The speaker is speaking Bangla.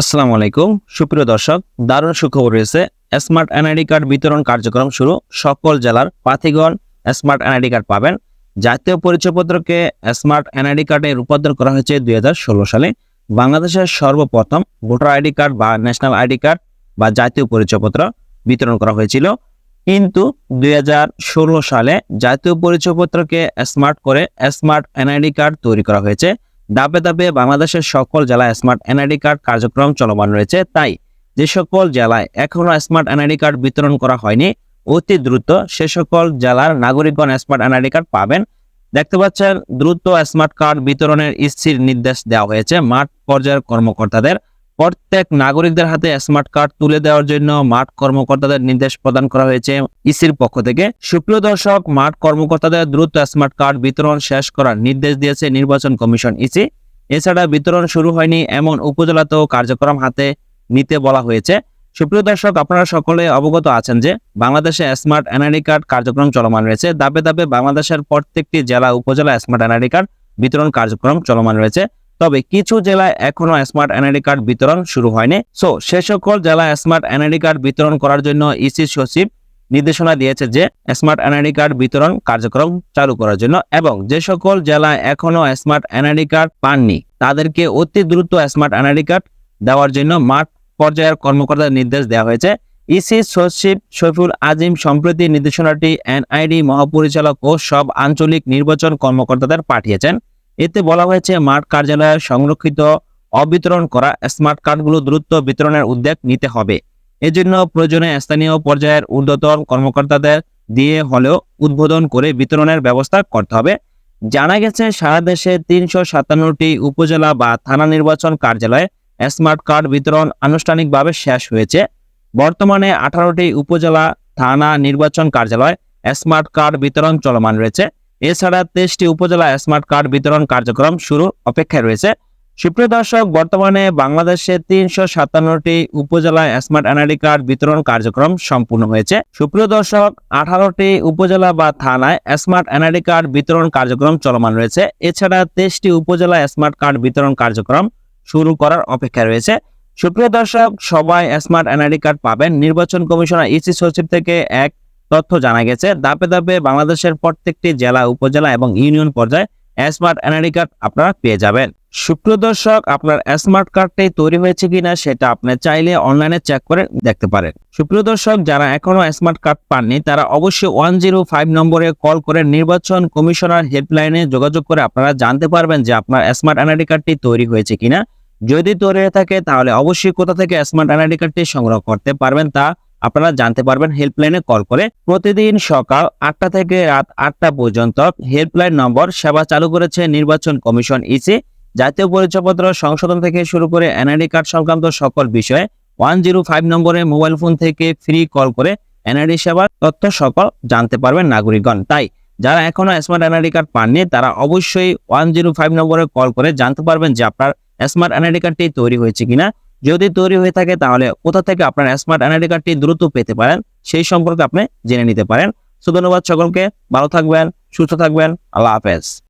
আসসালামু আলাইকুম। সুপ্রিয় দর্শক, দারুণ সুখবর রয়েছে। স্মার্ট এনআইডি কার্ড বিতরণ কার্যক্রম শুরু। সকল জেলার প্রার্থীগণ স্মার্ট এনআইডি কার্ড পাবেন। জাতীয় পরিচয়পত্রকে স্মার্ট এনআইডি কার্ডে রূপান্তর করা হয়েছে দু হাজার ষোলো সালে। বাংলাদেশের সর্বপ্রথম ভোটার আইডি কার্ড বা ন্যাশনাল আইডি কার্ড বা জাতীয় পরিচয়পত্র বিতরণ করা হয়েছিল। কিন্তু দুই হাজার ষোলো সালে জাতীয় পরিচয়পত্রকে স্মার্ট করে স্মার্ট এনআইডি কার্ড তৈরি করা হয়েছে। ধাপে ধাপে বাংলাদেশের সকল জেলায় স্মার্ট এনআইডি কার্ড কার্যক্রম চলমান রয়েছে। তাই যে সকল জেলায় এখনও স্মার্ট এনআইডি কার্ড বিতরণ করা হয়নি, অতি দ্রুত সে সকল জেলার নাগরিকগণ স্মার্ট এনআইডি কার্ড পাবেন। দেখতে পাচ্ছেন, দ্রুত স্মার্ট কার্ড বিতরণের স্থির নির্দেশ দেওয়া হয়েছে মাঠ পর্যায়ের কর্মকর্তাদের। প্রত্যেক নাগরিকদের হাতে স্মার্ট কার্ড তুলে দেওয়ার জন্য মাঠ কর্মকর্তাদের নির্দেশ প্রদান করা হয়েছে ইসির পক্ষ থেকে। সুপ্রিয় দর্শক, মাঠ কর্মকর্তাদের দ্রুত স্মার্ট কার্ড বিতরণ শেষ করার নির্দেশ দিয়েছে নির্বাচন কমিশন ইসি। এছাড়া বিতরণ শুরু হয়নি এমন উপজেলাতেও কার্যক্রম হাতে নিতে বলা হয়েছে। সুপ্রিয় দর্শক, আপনারা সকলে অবগত আছেন যে বাংলাদেশে স্মার্ট এনআইডি কার্ড কার্যক্রম চলমান রয়েছে। ধাপে ধাপে বাংলাদেশের প্রত্যেকটি জেলা, উপজেলা স্মার্ট এনআইডি কার্ড বিতরণ কার্যক্রম চলমান রয়েছে। তবে কিছু জেলায় এখনও স্মার্ট এনআইডি কার্ড বিতরণ শুরু হয়নি। সো, সে সকল জেলায় স্মার্ট এনআইডি কার্ড বিতরণ করার জন্য ইসি সচিব নির্দেশনা দিয়েছে যে, স্মার্ট এনআইডি কার্ড বিতরণ কার্যক্রম চালু করার জন্য এবং যে সকল জেলায় এখনও স্মার্ট এনআইডি কার্ড পাননি, তাদেরকে অতি দ্রুত স্মার্ট এনআইডি কার্ড দেওয়ার জন্য মাঠ পর্যায়ের কর্মকর্তাদের নির্দেশ দেওয়া হয়েছে। ইসি সচিব শফিউল আজিম সম্প্রতি নির্দেশনাটি এনআইডি মহাপরিচালক ও সব আঞ্চলিক নির্বাচন কর্মকর্তাদের পাঠিয়েছেন। এতে বলা হয়েছে, মাঠ কার্যালয়ে সংরক্ষিত অবিতরণ করা স্মার্ট কার্ডগুলো দ্রুত বিতরণের উদ্যোগ নিতে হবে। এজন্য প্রয়োজনে স্থানীয় পর্যায়ের ঊর্ধ্বতন কর্মকর্তাদের দিয়ে হলেও উদ্বোধন করে বিতরণের ব্যবস্থা করতে হবে। জানা গেছে, সারা দেশে তিনশো সাতান্নটি উপজেলা বা থানা নির্বাচন কার্যালয়ে স্মার্ট কার্ড বিতরণ আনুষ্ঠানিকভাবে শেষ হয়েছে। বর্তমানে আঠারোটি উপজেলা থানা নির্বাচন কার্যালয় স্মার্ট কার্ড বিতরণ চলমান রয়েছে। এছাড়া তেইশটি উপজেলা স্মার্ট কার্ড বিতরণ কার্যক্রম শুরু অপেক্ষায় রয়েছে। সুপ্রিয় দর্শক, বর্তমানে বাংলাদেশে তিনশো সাতান্নটি উপজেলায় স্মার্ট এনআইডি কার্ড বিতরণ কার্যক্রম সম্পূর্ণ হয়েছে। সুপ্রিয় দর্শক, আঠারোটি উপজেলা বা থানায় স্মার্ট এনআইডি কার্ড বিতরণ কার্যক্রম চলমান রয়েছে। এছাড়া তেইশটি উপজেলায় স্মার্ট কার্ড বিতরণ কার্যক্রম শুরু করার অপেক্ষায় রয়েছে। সুপ্রিয় দর্শক, সবাই স্মার্ট এনআইডি কার্ড পাবেন। নির্বাচন কমিশনার ইসি সচিব থেকে এক তথ্য জানা গেছে। ধাপে ধাপে বাংলাদেশের প্রত্যেকটি জেলা, উপজেলা এবং ইউনিয়ন পর্যায়ে স্মার্ট এনআইডি কার্ড আপনারা পেয়ে যাবেন। সুপ্রিয় দর্শক, আপনার স্মার্ট কার্ডটি তৈরি হয়েছে কিনা সেটা আপনি চাইলে অনলাইনে চেক করে দেখতে পারেন। সুপ্রিয় দর্শক, যারা এখনও স্মার্ট কার্ড পাননি, তারা অবশ্যই ওয়ান জিরো ফাইভ নম্বরে কল করে নির্বাচন কমিশনার হেল্পলাইনে যোগাযোগ করে আপনারা জানতে পারবেন যে আপনার স্মার্ট এনআইডি কার্ডটি তৈরি হয়েছে কিনা। যদি তৈরি হয়ে থাকে, তাহলে অবশ্যই কোথা থেকে স্মার্ট এনআইডি কার্ডটি সংগ্রহ করতে পারবেন তা আপনারা জানতে পারবেন হেল্পলাইনে কল করে প্রতিদিন সকাল আটটা থেকে রাত আটটা পর্যন্ত হেল্পলাইন নম্বর সেবা চালু করেছে নির্বাচন কমিশন ইসি জাতীয় পরিচয়পত্র সংশোধন থেকে শুরু করে এনআইডি কার্ড সংক্রান্ত সকল বিষয়ে ওয়ান জিরো ফাইভ নম্বরে মোবাইল ফোন থেকে ফ্রি কল করে এনআইডি সেবার তথ্য সকল জানতে পারবেন নাগরিকগণ। তাই যারা এখনও স্মার্ট এনআইডি কার্ড পাননি, তারা অবশ্যই ওয়ান জিরো ফাইভ নম্বরে কল করে জানতে পারবেন যে আপনার স্মার্ট এনআইডি কার্ডটি তৈরি হয়েছে কিনা। যদি তৈরি হয়ে থাকে, তাহলে কোথা থেকে আপনার স্মার্ট এনআইডি কার্ডটি দ্রুত পেতে পারেন, সেই সম্পর্কে আপনি জেনে নিতে পারেন। সো ধন্যবাদ সকলকে, ভালো থাকবেন, সুস্থ থাকবেন, আল্লাহ হাফেজ।